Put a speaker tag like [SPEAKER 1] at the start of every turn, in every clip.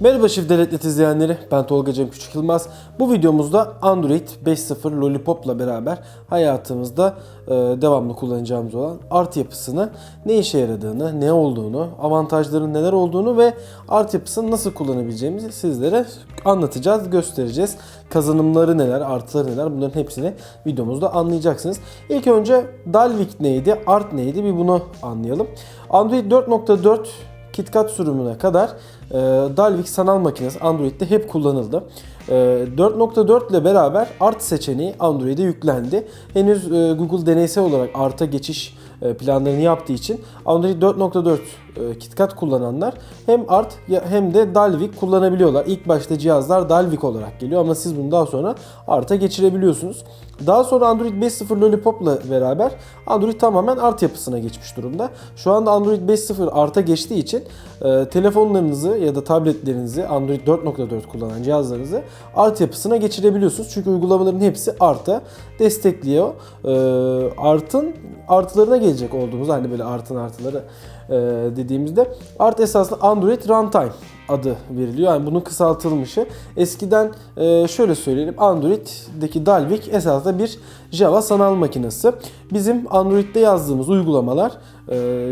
[SPEAKER 1] Merhaba Shift Devletnet izleyenleri, ben Tolga Cem Küçük Yılmaz. Bu videomuzda Android 5.0 Lollipop'la beraber hayatımızda e, devamlı kullanacağımız olan art yapısını, ne işe yaradığını, ne olduğunu, avantajların neler olduğunu ve art yapısını nasıl kullanabileceğimizi sizlere anlatacağız, göstereceğiz. Kazanımları neler, artıları neler bunların hepsini videomuzda anlayacaksınız. İlk önce Dalvik neydi, art neydi bir bunu anlayalım. Android 4.4 KitKat sürümüne kadar e, Dalvik sanal makinesi Android'de hep kullanıldı. E, 4.4 ile beraber Art seçeneği Android'e yüklendi. Henüz e, Google deneysel olarak Art'a geçiş e, planlarını yaptığı için Android 4.4 e, KitKat kullananlar hem Art hem de Dalvik kullanabiliyorlar. İlk başta cihazlar Dalvik olarak geliyor ama siz bunu daha sonra Art'a geçirebiliyorsunuz. Daha sonra Android 5.0 Lollipop'la beraber Android tamamen Art yapısına geçmiş durumda. Şu anda Android 5.0 Art'a geçtiği için e, telefonlarınızı ya da tabletlerinizi Android 4.4 kullanan cihazlarınızı Art yapısına geçirebiliyorsunuz. Çünkü uygulamaların hepsi Art'a destekliyor. E, Art'ın artılarına gelecek olduğumuz hani böyle Art'ın artıları e, dediğimizde Art esasında Android Runtime adı veriliyor. Yani bunun kısaltılmışı. Eskiden e, şöyle söyleyelim. Android'deki Dalvik esasında bir Java sanal makinesi. Bizim Android'de yazdığımız uygulamalar e,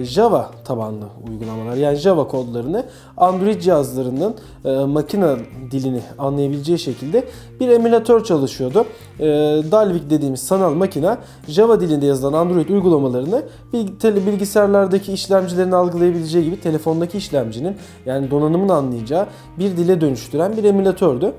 [SPEAKER 1] Java tabanlı uygulamalar. Yani Java kodlarını Android cihazlarının e, makine dilini anlayabileceği şekilde bir emülatör çalışıyordu. E, Dalvik dediğimiz sanal makine Java dilinde yazılan Android uygulamalarını bilgisayarlardaki işlemcilerin algılayabileceği gibi telefondaki işlemcinin yani donanımın anlayacağı bir dile dönüştüren bir emülatördü.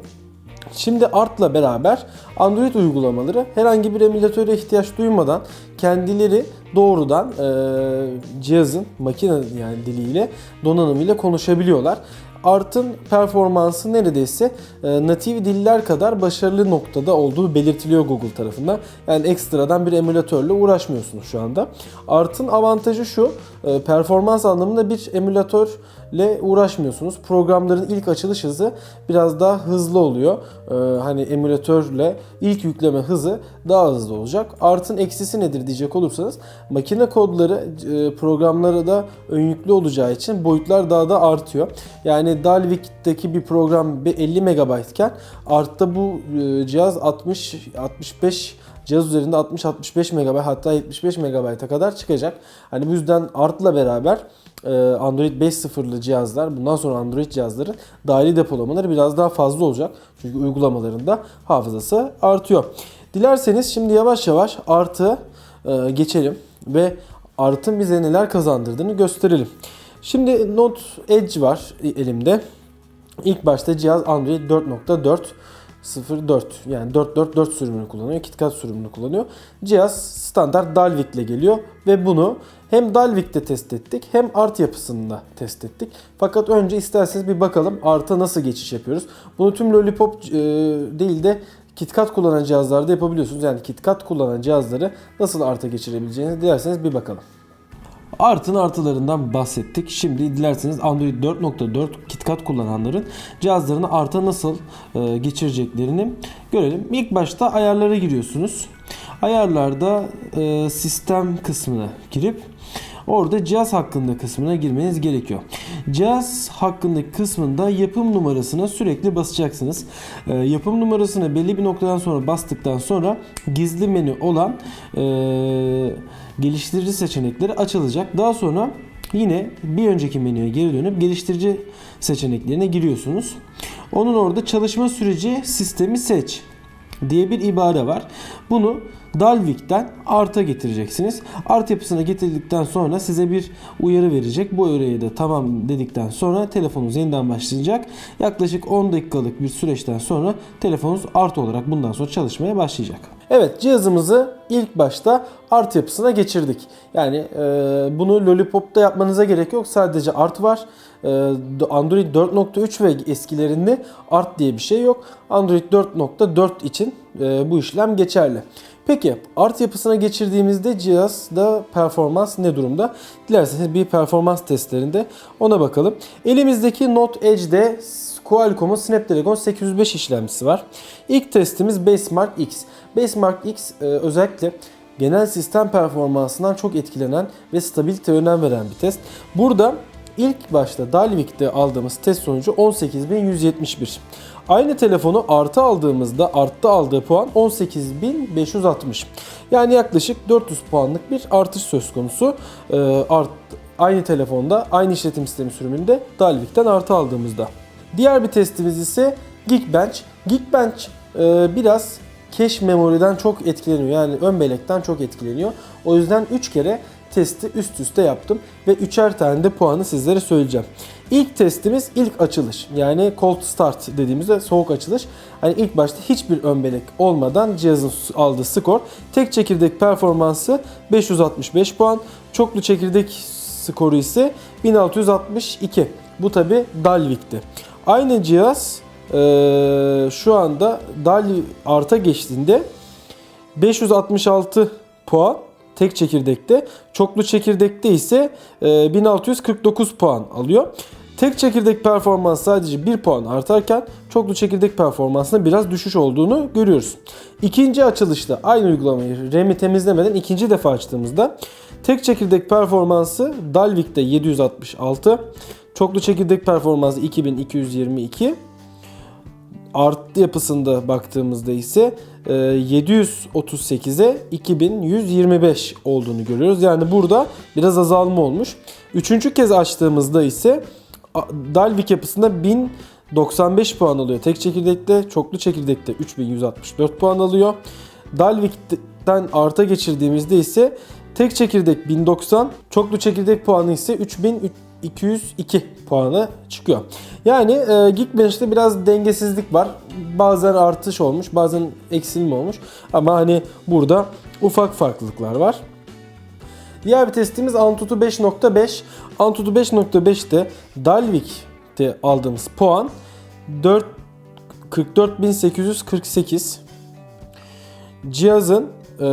[SPEAKER 1] Şimdi Art'la beraber Android uygulamaları herhangi bir emülatöre ihtiyaç duymadan kendileri doğrudan e, cihazın makine yani diliyle donanımıyla konuşabiliyorlar. Art'ın performansı neredeyse e, natif diller kadar başarılı noktada olduğu belirtiliyor Google tarafından. Yani ekstradan bir emülatörle uğraşmıyorsunuz şu anda. Art'ın avantajı şu, e, performans anlamında bir emülatörle uğraşmıyorsunuz. Programların ilk açılış hızı biraz daha hızlı oluyor. E, hani emülatörle ilk yükleme hızı daha hızlı olacak. Art'ın eksisi nedir diyecek olursanız makine kodları e, programlara da ön yüklü olacağı için boyutlar daha da artıyor. Yani Dalvik'teki bir program bir 50 MB iken Art'ta bu e, cihaz 60 65 cihaz üzerinde 60-65 MB hatta 75 MB'a kadar çıkacak. Hani bu yüzden Art'la beraber e, Android 5.0'lı cihazlar bundan sonra Android cihazların dahili depolamaları biraz daha fazla olacak. Çünkü uygulamalarında hafızası artıyor. Dilerseniz şimdi yavaş yavaş Art'ı e, geçelim ve Art'ın bize neler kazandırdığını gösterelim. Şimdi Note Edge var elimde. İlk başta cihaz Android 4.4 04 yani 444 sürümünü kullanıyor. KitKat sürümünü kullanıyor. Cihaz standart Dalvik ile geliyor ve bunu hem Dalvik'te test ettik hem Art yapısında test ettik. Fakat önce isterseniz bir bakalım Art'a nasıl geçiş yapıyoruz. Bunu tüm Lollipop e, değil de KitKat kullanan cihazlarda yapabiliyorsunuz. Yani KitKat kullanan cihazları nasıl Art'a geçirebileceğinizi dilerseniz bir bakalım. Art'ın artılarından bahsettik. Şimdi dilerseniz Android 4.4 KitKat kullananların cihazlarını Art'a nasıl e, geçireceklerini görelim. İlk başta ayarlara giriyorsunuz. Ayarlarda e, sistem kısmına girip Orada cihaz hakkında kısmına girmeniz gerekiyor. Cihaz hakkındaki kısmında yapım numarasına sürekli basacaksınız. E, yapım numarasına belli bir noktadan sonra bastıktan sonra gizli menü olan e, geliştirici seçenekleri açılacak. Daha sonra yine bir önceki menüye geri dönüp geliştirici seçeneklerine giriyorsunuz. Onun orada çalışma süreci sistemi seç diye bir ibare var. Bunu Dalvik'ten Art'a getireceksiniz. Art yapısına getirdikten sonra size bir uyarı verecek. Bu uyarıyı da tamam dedikten sonra telefonunuz yeniden başlayacak. Yaklaşık 10 dakikalık bir süreçten sonra telefonunuz Art olarak bundan sonra çalışmaya başlayacak. Evet cihazımızı ilk başta Art yapısına geçirdik. Yani e, bunu Lollipop'ta yapmanıza gerek yok. Sadece Art var. E, Android 4.3 ve eskilerinde Art diye bir şey yok. Android 4.4 için e, bu işlem geçerli. Peki art yapısına geçirdiğimizde cihazda performans ne durumda? Dilerseniz bir performans testlerinde ona bakalım. Elimizdeki Note Edge'de Qualcomm'un Snapdragon 805 işlemcisi var. İlk testimiz Basemark X. Basemark X e, özellikle genel sistem performansından çok etkilenen ve stabilite önem veren bir test. Burada İlk başta Dalvik'te aldığımız test sonucu 18.171. Aynı telefonu artı aldığımızda arttı aldığı puan 18.560. Yani yaklaşık 400 puanlık bir artış söz konusu. Ee, art, aynı telefonda aynı işletim sistemi sürümünde Dalvik'ten artı aldığımızda. Diğer bir testimiz ise Geekbench. Geekbench e, biraz cache memoriden çok etkileniyor. Yani ön bellekten çok etkileniyor. O yüzden 3 kere testi üst üste yaptım ve üçer tane de puanı sizlere söyleyeceğim. İlk testimiz ilk açılış. Yani cold start dediğimizde soğuk açılış. Hani ilk başta hiçbir ön bellek olmadan cihazın aldığı skor. Tek çekirdek performansı 565 puan. Çoklu çekirdek skoru ise 1662. Bu tabi Dalvik'ti. Aynı cihaz eee, şu anda Dalvik arta geçtiğinde 566 puan tek çekirdekte. Çoklu çekirdekte ise e, 1649 puan alıyor. Tek çekirdek performans sadece 1 puan artarken çoklu çekirdek performansında biraz düşüş olduğunu görüyoruz. İkinci açılışta aynı uygulamayı RAM'i temizlemeden ikinci defa açtığımızda tek çekirdek performansı Dalvik'te 766, çoklu çekirdek performansı 2222, artı yapısında baktığımızda ise e, 738'e 2125 olduğunu görüyoruz. Yani burada biraz azalma olmuş. Üçüncü kez açtığımızda ise Dalvik yapısında 1095 puan alıyor. Tek çekirdekte, çoklu çekirdekte 3164 puan alıyor. Dalvik'ten arta geçirdiğimizde ise tek çekirdek 1090, çoklu çekirdek puanı ise 3202 puanı çıkıyor. Yani e, Geekbench'te biraz dengesizlik var. Bazen artış olmuş, bazen eksilme olmuş. Ama hani burada ufak farklılıklar var. Diğer bir testimiz Antutu 5.5. Antutu 5.5'te Dalvik'te aldığımız puan 4 44848. Cihazın e,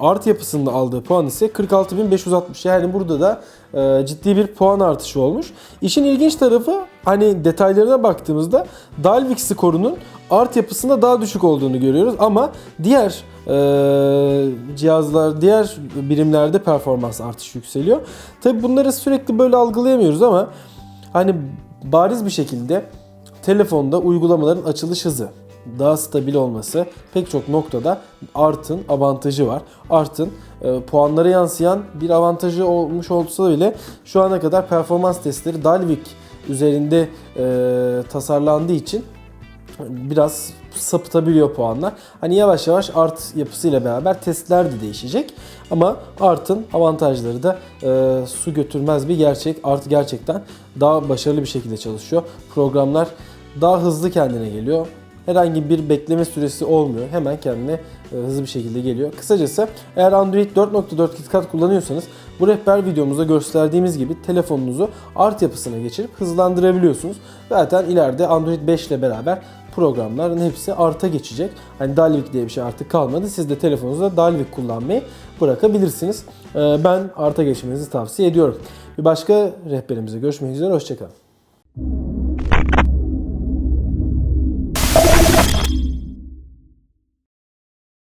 [SPEAKER 1] art yapısında aldığı puan ise 46560. Yani burada da e, ciddi bir puan artışı olmuş. İşin ilginç tarafı hani detaylarına baktığımızda Dalvik skorunun art yapısında daha düşük olduğunu görüyoruz ama diğer e, cihazlar, diğer birimlerde performans artışı yükseliyor. Tabi bunları sürekli böyle algılayamıyoruz ama hani bariz bir şekilde telefonda uygulamaların açılış hızı, daha stabil olması pek çok noktada Art'ın avantajı var. Art'ın e, puanlara yansıyan bir avantajı olmuş olsa bile şu ana kadar performans testleri Dalvik üzerinde e, tasarlandığı için biraz sapıtabiliyor puanlar. Hani yavaş yavaş art yapısıyla beraber testler de değişecek. Ama art'ın avantajları da e, su götürmez bir gerçek. Art gerçekten daha başarılı bir şekilde çalışıyor. Programlar daha hızlı kendine geliyor. Herhangi bir bekleme süresi olmuyor. Hemen kendine e, hızlı bir şekilde geliyor. Kısacası eğer Android 4.4 KitKat kullanıyorsanız bu rehber videomuzda gösterdiğimiz gibi telefonunuzu art yapısına geçirip hızlandırabiliyorsunuz. Zaten ileride Android 5 ile beraber programların hepsi arta geçecek. Hani Dalvik diye bir şey artık kalmadı. Siz de telefonunuzda Dalvik kullanmayı bırakabilirsiniz. Ee, Ben arta geçmenizi tavsiye ediyorum. Bir başka rehberimize görüşmek üzere. Hoşçakalın.